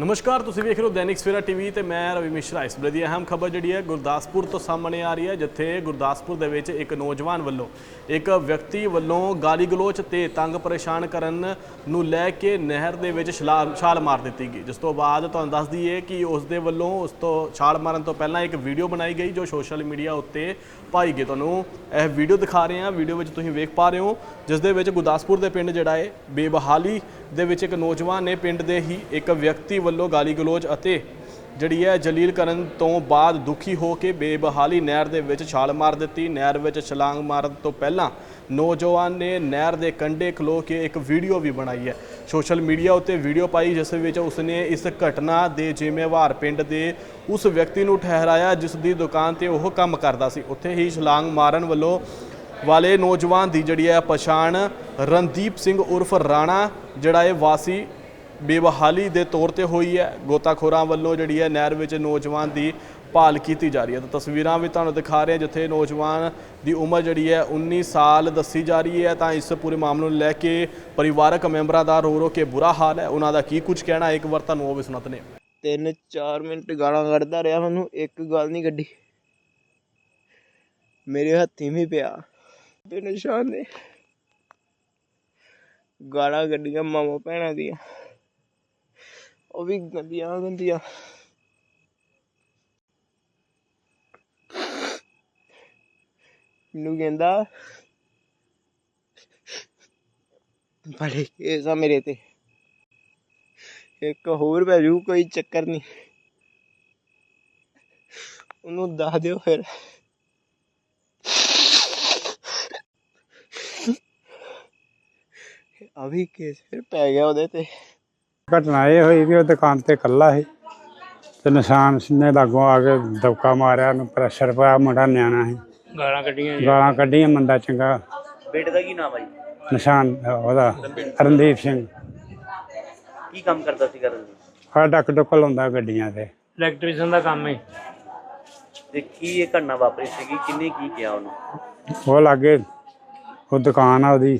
ਨਮਸਕਾਰ, ਤੁਸੀਂ ਵੇਖ ਰਹੇ ਹੋ ਦੈਨਿਕ ਸਵੇਰਾ ਟੀਵੀ ਤੇ ਮੈਂ ਰਵੀ ਮਿਸ਼ਰਾ। ਇਸ ਵੇਲੇ ਦੀ ਅਹਿਮ ਖਬਰ ਜਿਹੜੀ ਹੈ ਗੁਰਦਾਸਪੁਰ ਤੋਂ ਸਾਹਮਣੇ ਆ ਰਹੀ ਹੈ, ਜਿੱਥੇ ਗੁਰਦਾਸਪੁਰ ਦੇ ਵਿੱਚ ਇੱਕ ਨੌਜਵਾਨ ਵੱਲੋਂ ਇੱਕ ਵਿਅਕਤੀ ਵੱਲੋਂ ਗਾਲੀ ਗਲੋਚ ਤੇ ਤੰਗ ਪਰੇਸ਼ਾਨ ਕਰਨ ਨੂੰ ਲੈ ਕੇ ਨਹਿਰ ਦੇ ਵਿੱਚ ਛਲਾ- ਛਾਲ ਮਾਰ ਦਿੱਤੀ ਗਈ। ਜਿਸ ਤੋਂ ਬਾਅਦ ਤੁਹਾਨੂੰ ਦੱਸ ਦਈਏ ਕਿ ਉਸ ਦੇ ਵੱਲੋਂ ਉਸ ਤੋਂ ਛਾਲ ਮਾਰਨ ਤੋਂ ਪਹਿਲਾਂ ਇੱਕ ਵੀਡੀਓ ਬਣਾਈ ਗਈ, ਜੋ ਸੋਸ਼ਲ ਮੀਡੀਆ ਉੱਤੇ ਪਾਈ ਗਈ। ਤੁਹਾਨੂੰ ਇਹ ਵੀਡੀਓ ਦਿਖਾ ਰਹੇ ਹਾਂ। ਵੀਡੀਓ ਵਿੱਚ ਤੁਸੀਂ ਵੇਖ ਪਾ ਰਹੇ ਹੋ, ਜਿਸ ਦੇ ਵਿੱਚ ਗੁਰਦਾਸਪੁਰ ਦੇ ਪਿੰਡ ਜਿਹੜਾ ਹੈ, ਬੇਬਹਾਲੀ ਦੇ ਵਿੱਚ ਇੱਕ ਨੌਜਵਾਨ ਨੇ ਪਿੰਡ ਦੇ ਹੀ ਇੱਕ ਵਿਅਕਤੀ ਵੱਲੋਂ ਗਾਲੀ ਗਲੋਚ ਅਤੇ ਜਿਹੜੀ ਹੈ ਜਲੀਲ ਕਰਨ ਤੋਂ ਬਾਅਦ ਦੁਖੀ ਹੋ ਕੇ ਬੇਬਹਾਲੀ ਨਹਿਰ ਦੇ ਵਿੱਚ ਛਾਲ ਮਾਰ ਦਿੱਤੀ। ਨਹਿਰ ਵਿੱਚ ਛਲਾਂਗ ਮਾਰਨ ਤੋਂ ਪਹਿਲਾਂ ਨੌਜਵਾਨ ਨੇ ਨਹਿਰ ਦੇ ਕੰਢੇ ਖਲੋ ਕੇ ਇੱਕ ਵੀਡੀਓ ਵੀ ਬਣਾਈ ਹੈ। ਸੋਸ਼ਲ ਮੀਡੀਆ ਉੱਤੇ ਵੀਡੀਓ ਪਾਈ, ਜਿਸ ਵਿੱਚ ਉਸਨੇ ਇਸ ਘਟਨਾ ਦੇ ਜ਼ਿੰਮੇਵਾਰ ਪਿੰਡ ਦੇ ਉਸ ਵਿਅਕਤੀ ਨੂੰ ਠਹਿਰਾਇਆ, ਜਿਸ ਦੀ ਦੁਕਾਨ ਤੇ ਉਹ ਕੰਮ ਕਰਦਾ ਸੀ। ਉੱਥੇ ਹੀ ਛਲਾਂਗ ਮਾਰਨ ਵੱਲੋਂ ਵਾਲੇ ਨੌਜਵਾਨ ਦੀ ਜਿਹੜੀ ਹੈ ਪਛਾਣ ਰਣਦੀਪ ਸਿੰਘ ਉਰਫ ਰਾਣਾ, ਜਿਹੜਾ ਇਹ ਵਾਸੀ ਬੇਬਹਾਲੀ ਦੇ ਤੌਰ ਤੇ ਹੋਈ ਹੈ। ਗੋਤਾਖੋਰਾਂ ਵੱਲੋਂ ਜਿਹੜੀ ਹੈ ਨਹਿਰ ਵਿੱਚ ਨੌਜਵਾਨ ਦੀ ਭਾਲ ਕੀਤੀ ਜਾ ਰਹੀ ਹੈ। ਤਾਂ ਤਸਵੀਰਾਂ ਵੀ ਤੁਹਾਨੂੰ ਦਿਖਾ ਰਹੇ ਹਾਂ, ਜਿੱਥੇ ਨੌਜਵਾਨ ਦੀ ਉਮਰ ਜਿਹੜੀ ਹੈ 19 ਸਾਲ ਦੱਸੀ ਜਾ ਰਹੀ ਹੈ। ਤਾਂ ਇਸ ਪੂਰੇ ਮਾਮਲੇ ਨੂੰ ਲੈ ਕੇ ਪਰਿਵਾਰਕ ਮੈਂਬਰਾਂ ਦਾ ਰੋ ਰੋ ਕੇ ਬੁਰਾ ਹਾਲ ਹੈ। ਉਹਨਾਂ ਦਾ ਕੀ ਕੁਝ ਕਹਿਣਾ ਇੱਕ ਵਾਰ ਤੁਹਾਨੂੰ ਉਹ ਵੀ ਸੁਣਾਤਨੇ ਤਿੰਨ ਚਾਰ ਮਿੰਟ ਗਾਲਾਂ ਕੱਢਦਾ ਰਿਹਾ ਮੈਨੂੰ, ਇੱਕ ਗੱਲ ਨਹੀਂ ਕੱਢੀ। ਮੇਰੇ ਹੱਥੀ ਵੀ ਪਿਆ। ਤੇ ਨਿਸ਼ਾਨ ਨੇ। ਗਾਲਾਂ ਕੱਢੀਆਂ ਮਾਮਾ ਭੈਣਾਂ ਦੀਆਂ। ਉਹ ਵੀ ਗੰਦੀਆਂ ਗੰਦੀਆਂ ਮੈਨੂੰ ਕਹਿੰਦਾ, ਬੜੇ ਕੇਸ ਆ ਮੇਰੇ ਤੇ। ਇੱਕ ਹੋਰ ਪੈ ਜੂ, ਕੋਈ ਚੱਕਰ ਨਹੀਂ। ਉਹਨੂੰ ਦੱਸ ਦਿਓ ਫਿਰ। ਅਭੀ ਕੇਸ ਫਿਰ ਪੈ ਗਿਆ ਉਹਦੇ ਤੇ। ਘਟਨਾ ਇਹ ਹੋਈ ਵੀ ਉਹ ਦੁਕਾਨ ਤੇ ਇਕੱਲਾ ਸੀ ਤੇ ਨਿਸ਼ਾਨ ਨੇ ਲਾਗੋਂ ਆ ਕੇ ਦਬਕਾ ਮਾਰਿਆ ਉਹਨੂੰ ਪ੍ਰੈਸ਼ਰ ਪਾਇਆ ਮੁੰਡਾ ਨਿਆਣਾ ਸੀ। ਗਾਲਾਂ ਕੱਢੀਆਂ ਗਾਲਾਂ ਕੱਢੀਆਂ ਮੰਦਾ ਚੰਗਾ। ਬੇਟੇ ਦਾ ਕੀ ਨਾਮ ਹੈ ਜੀ? ਨਿਸ਼ਾਨ ਉਹਦਾ ਰਣਦੀਪ ਸਿੰਘ। ਕੀ ਕੰਮ ਕਰਦਾ ਸੀ ਕਰਨ ਆ ਡੱਕ ਡੁੱਕ ਲਾਉਂਦਾ ਗੱਡੀਆਂ ਤੇ। ਇਲੈਕਟ੍ਰੀਸ਼ੀਅਨ ਦਾ ਕੰਮ ਹੈ ਤੇ ਕੀ ਇਹ ਘਟਨਾ ਵਾਪਰੀ ਸੀਗੀ? ਕਿੰਨੇ ਕੀ ਕਿਹਾ ਉਹਨੂੰ? ਉਹ ਲਾਗੇ ਉਹ ਦੁਕਾਨ ਆ ਉਹਦੀ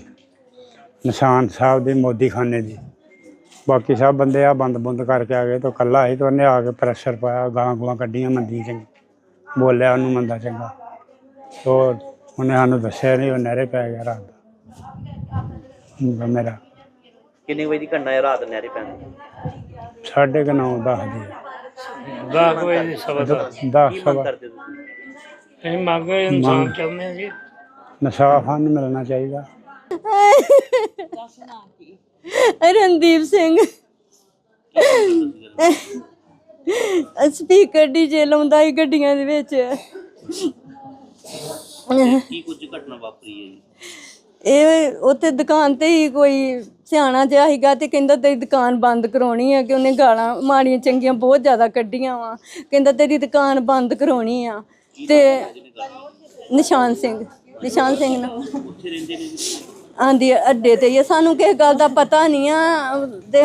ਨਿਸ਼ਾਨ ਸਾਹਿਬ ਦੀ ਮੋਦੀ ਖਾਨੇ ਦੀ। ਬਾਕੀ ਸਭ ਬੰਦੇ ਆ ਬੰਦ ਬੰਦ ਕਰਕੇ ਆ ਗਏ ਤੇ ਇਕੱਲਾ ਸੀ ਤੇ ਉਹਨੇ ਆ ਕੇ ਪ੍ਰੈਸ਼ਰ ਪਾਇਆ ਗਾਲਾਂ ਗੂਲਾਂ ਕੱਢੀਆਂ ਮੰਦੀ ਚੰਗੀ। ਬੋਲਿਆ ਉਹਨੂੰ ਮੰਦਾ ਚੰਗਾ। ਤੋ ਉਹਨੇ ਸਾਨੂੰ ਦੱਸਿਆ ਨਹੀਂ ਉਹ ਨਹਿਰੇ ਪੈ ਗਿਆ ਰਾਤ ਦਾ। ਮੇਰਾ। ਕਿੰਨੇ ਵਜੇ ਦੀ ਘਟਨਾ ਹੈ ਰਾਤ ਨਹਿਰੇ ਪੈਣ ਦੀ? ਸਾਢੇ ਕੁ ਨੌ ਦਸ ਦੀ। ਦਸ ਵਜੇ ਸਵਾ ਦਸ। ਕੀ ਮੰਗ ਸਵਾ ਕਰਦੇ ਤੁਸੀਂ? ਅਸੀਂ ਮੰਗ ਇਨਸਾਨ ਚਾਹੁੰਦੇ ਹਾਂ ਜੀ। ਨਸ਼ਾ ਫਨ ਮਿਲਣਾ ਚਾਹੀਦਾ। ਰਣਦੀਪ ਸਿੰਘ। ਸਪੀਕਰ ਡੀਜੇ ਲਾਉਂਦਾ ਹੀ ਗੱਡੀਆਂ ਦੇ ਵਿੱਚ। ਕੀ ਕੁਝ ਘਟਨਾ ਵਾਪਰੀ ਹੈ ਜੀ? ਇਹ ਉੱਥੇ ਦੁਕਾਨ ਤੇ ਹੀ ਕੋਈ ਸਿਆਣਾ ਜਿਹਾ ਸੀਗਾ ਤੇ ਕਹਿੰਦਾ ਤੇਰੀ ਦੁਕਾਨ ਬੰਦ ਕਰਾਉਣੀ ਆ ਕਿ ਉਹਨੇ ਗਾਲਾਂ ਮਾੜੀਆਂ ਚੰਗੀਆਂ ਬਹੁਤ ਜ਼ਿਆਦਾ ਕੱਢੀਆਂ ਵਾ। ਕਹਿੰਦਾ ਤੇਰੀ ਦੁਕਾਨ ਬੰਦ ਕਰਾਉਣੀ ਆ ਤੇ ਨਿਸ਼ਾਨ ਸਿੰਘ। ਨਿਸ਼ਾਨ ਸਿੰਘ ਨਾ। ਉੱਥੇ ਰਹਿੰਦੇ ਨੇ ਜੀ? ਆਂਦੀ ਅੱਡੇ ਤੇ ਹੀ ਆ। ਸਾਨੂੰ ਕਿਸੇ ਗੱਲ ਦਾ ਪਤਾ ਨਹੀਂ ਆ। ਤੇ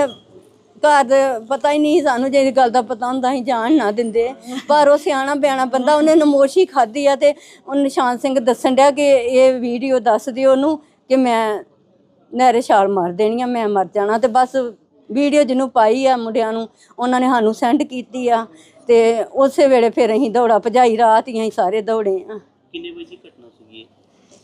ਘਰ ਦੇ ਪਤਾ ਹੀ ਨਹੀਂ ਸਾਨੂੰ, ਜੇ ਗੱਲ ਦਾ ਪਤਾ ਹੁੰਦਾ ਅਸੀਂ ਜਾਣ ਨਾ ਦਿੰਦੇ। ਪਰ ਉਹ ਸਿਆਣਾ ਬਿਆਣਾ ਬੰਦਾ ਉਹਨੇ ਨਮੋਸ਼ੀ ਖਾਧੀ ਆ ਤੇ ਉਹ ਨਿਸ਼ਾਨ ਸਿੰਘ ਦੱਸਣ ਡਿਆ ਕਿ ਇਹ ਵੀਡੀਓ ਦੱਸ ਦਿਓ ਉਹਨੂੰ ਕਿ ਮੈਂ ਨਹਿਰੇ ਛਾਲ ਮਾਰ ਦੇਣੀ ਆ, ਮੈਂ ਮਰ ਜਾਣਾ। ਤੇ ਬਸ ਵੀਡੀਓ ਜਿਹਨੂੰ ਪਾਈ ਆ ਮੁੰਡਿਆਂ ਨੂੰ, ਉਹਨਾਂ ਨੇ ਸਾਨੂੰ ਸੈਂਡ ਕੀਤੀ ਆ। ਤੇ ਉਸੇ ਵੇਲੇ ਫਿਰ ਅਸੀਂ ਦੌੜਾ ਭਜਾਈ, ਰਾਤ ਹੀ ਅਸੀਂ ਸਾਰੇ ਦੌੜੇ ਆ। ਕਿੰਨੇ ਵਜੇ ਦੀ ਘਟਨਾ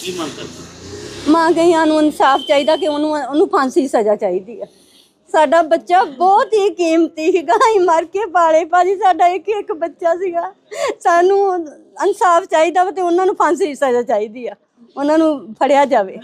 ਕੀ ਮੰਗ ਕਰਦੇ ਮਾਂ ਗਈਆਂ ਨੂੰ ਇਨਸਾਫ ਚਾਹੀਦਾ ਕਿ ਉਹਨੂੰ ਉਹਨੂੰ ਫਾਂਸੀ ਦੀ ਸਜ਼ਾ ਚਾਹੀਦੀ ਹੈ। ਸਾਡਾ ਬੱਚਾ ਬਹੁਤ ਹੀ ਕੀਮਤੀ ਸੀਗਾ। ਅਸੀਂ ਮਰ ਕੇ ਪਾਲੇ। ਭਾਜੀ, ਸਾਡਾ ਇੱਕ ਇੱਕ ਬੱਚਾ ਸੀਗਾ। ਸਾਨੂੰ ਇਨਸਾਫ ਚਾਹੀਦਾ ਵਾ ਤੇ ਉਹਨਾਂ ਨੂੰ ਫਾਂਸੀ ਦੀ ਸਜ਼ਾ ਚਾਹੀਦੀ ਆ। ਉਹਨਾਂ ਨੂੰ ਫੜਿਆ ਜਾਵੇ।